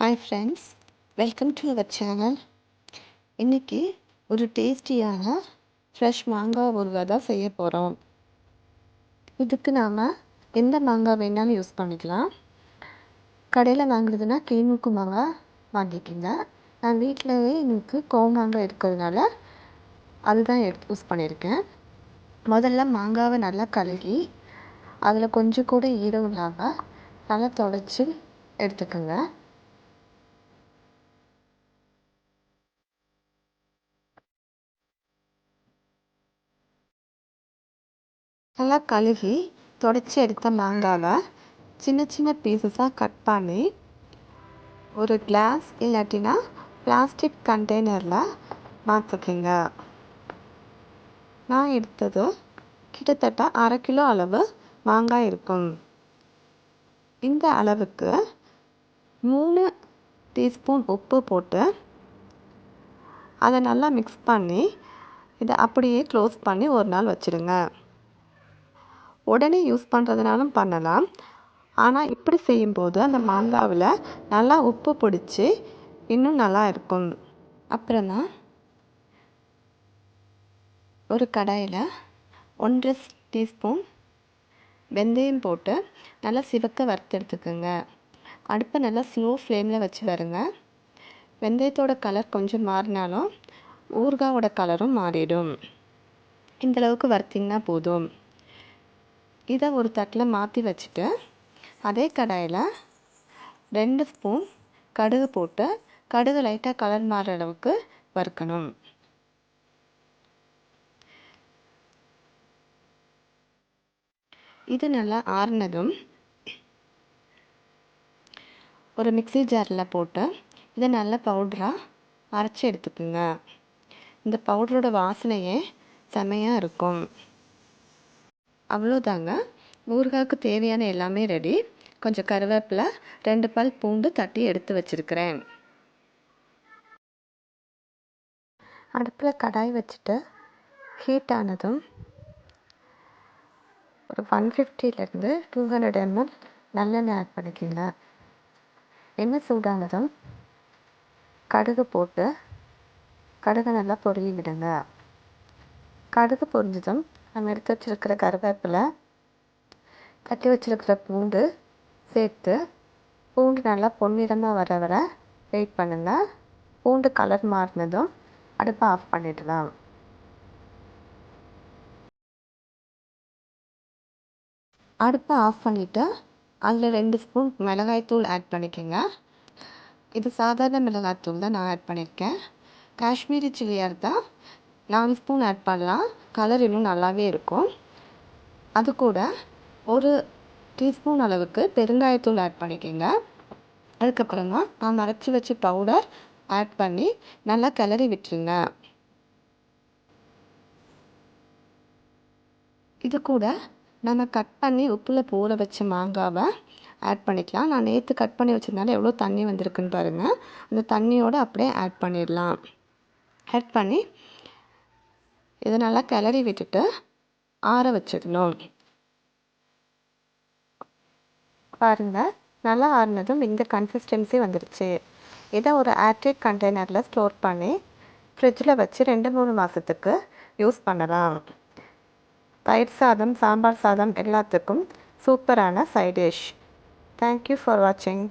Hi friends welcome to our channel இன்றைக்கி ஒரு டேஸ்டியான ஃப்ரெஷ் மாங்காய் ஊறுகாய் தான் செய்ய போகிறோம் இதுக்கு நாம் எந்த மாங்காய் வேணாலும் யூஸ் பண்ணிக்கலாம். கடையில் வாங்குறதுனா கிளிமுக்கு மாங்காய் வாங்கிக்கிங்க. நான் வீட்டிலவே எனக்கு கோமாங்காய் இருக்கிறதுனால அதுதான் எடுத்து யூஸ் பண்ணியிருக்கேன். முதல்ல மாங்காவை நல்லா கழுகி அதில் கொஞ்சம் கூட ஈரம் இல்லாமல் நல்லா தொடச்சி எடுத்துக்கோங்க. நல்லா கழுவி தொடச்சி எடுத்த மாங்காவை சின்ன சின்ன பீசஸாக கட் பண்ணி ஒரு கிளாஸ் இல்லாட்டினா பிளாஸ்டிக் கண்டெய்னரில் மாற்றிக்கோங்க நான் எடுத்தது கிட்டத்தட்ட அரை கிலோ அளவு மாங்காய் இருக்கும். இந்த அளவுக்கு மூணு டீஸ்பூன் உப்பு போட்டு அதை நல்லா மிக்ஸ் பண்ணி இதை அப்படியே க்ளோஸ் பண்ணி ஒரு நாள் வச்சுடுங்க. உடனே யூஸ் பண்ணுறதுனாலும் பண்ணலாம். ஆனால் இப்படி செய்யும்போது அந்த மாங்காவில் நல்லா உப்பு பிடிச்சி இன்னும் நல்லா இருக்கும். அப்புறமா ஒரு கடாயில் ஒன்றரை டீஸ்பூன் வெந்தயம் போட்டு நல்லா சிவக்க வறுத்தெடுத்துக்கோங்க. அடுப்பை நல்லா ஸ்லோ ஃப்ளேமில் வச்சு வருங்க. வெந்தயத்தோட கலர் கொஞ்சம் மாறினாலும் ஊறுகாவோட கலரும் மாறிடும். இந்தளவுக்கு வறுத்திங்கன்னா போதும். இதை ஒரு தட்டில் மாற்றி வச்சுட்டு அதே கடாயில் ரெண்டு ஸ்பூன் கடுகு போட்டு கடுகு லைட்டாக கலர் மாறுற அளவுக்கு வறுக்கணும். இது நல்லா ஆறுனதும் ஒரு மிக்சி ஜாரில் போட்டு இதை நல்லா பவுட்ராக அரைச்சி எடுத்துக்குங்க. இந்த பவுடரோட வாசனையே செமையாக இருக்கும். அவ்வளோதாங்க. ஊறுகாய்க்கு தேவையான எல்லாமே ரெடி கொஞ்சம் கருவேப்பிலை ரெண்டு பல் பூண்டு தட்டி எடுத்து வச்சுருக்கிறேன். அடுப்பில் கடாய் வச்சுட்டு ஹீட் ஆனதும் ஒரு ஒன் ஃபிஃப்டிலேருந்து டூ ஹண்ட்ரட் எம்எல் நல்லெண்ணெய் ஆட் பண்ணிக்கோங்க. எண்ணெய் சூடானதும் கடுகு போட்டு கடுகு நல்லா பொரியி விடுங்க. கடுகு பொரிஞ்சதும் நம்ம எடுத்து வச்சுருக்கிற கருவேப்பிலை தட்டி வச்சுருக்கிற பூண்டு சேர்த்து பூண்டு நல்லா பொன்னிறமாக வர வர வெயிட் பண்ணுங்கள் பூண்டு கலர் மாறினதும் அடுப்பை ஆஃப் பண்ணிடலாம். அடுப்பை ஆஃப் பண்ணிவிட்டு அதில் ரெண்டு ஸ்பூன் மிளகாய்த்தூள் ஆட் பண்ணிக்கோங்க. இது சாதாரண மிளகாய்த்தூள் தான் நான் ஆட் பண்ணியிருக்கேன் காஷ்மீரி சில்லியாக இருந்தால் நாலு ஸ்பூன் ஆட் பண்ணலாம். கலர் இன்னும் நல்லாவே இருக்கும். அது கூட ஒரு டீஸ்பூன் அளவுக்கு பெருங்காயத்தூள் ஆட் பண்ணிக்கோங்க. அதுக்கப்புறமா நான் அரைச்சி வச்ச பவுடர் ஆட் பண்ணி நல்லா கிளறி விட்டுருங்க. இது கூட நம்ம கட் பண்ணி உப்பில் ஊற வச்ச மாங்காவை ஆட் பண்ணிக்கலாம். நான் நேற்று கட் பண்ணி வச்சதுனால எவ்வளோ தண்ணி வந்திருக்குன்னு பாருங்கள் அந்த தண்ணியோடு அப்படியே ஆட் பண்ணிடலாம். ஆட் பண்ணி இதை நல்லா கிளறி விட்டுட்டு ஆற வச்சிடணும். பாருங்கள் நல்லா ஆறினதும் இந்த கன்சிஸ்டன்சி வந்துடுச்சு இதை ஒரு ஏர்டைட் கண்டெய்னரில் ஸ்டோர் பண்ணி ஃப்ரிட்ஜில் வச்சு ரெண்டு மூணு மாதத்துக்கு யூஸ் பண்ணலாம். தயிர் சாதம் சாம்பார் சாதம் எல்லாத்துக்கும் சூப்பரான சைட் டிஷ் தேங்க்யூ ஃபார் வாட்சிங்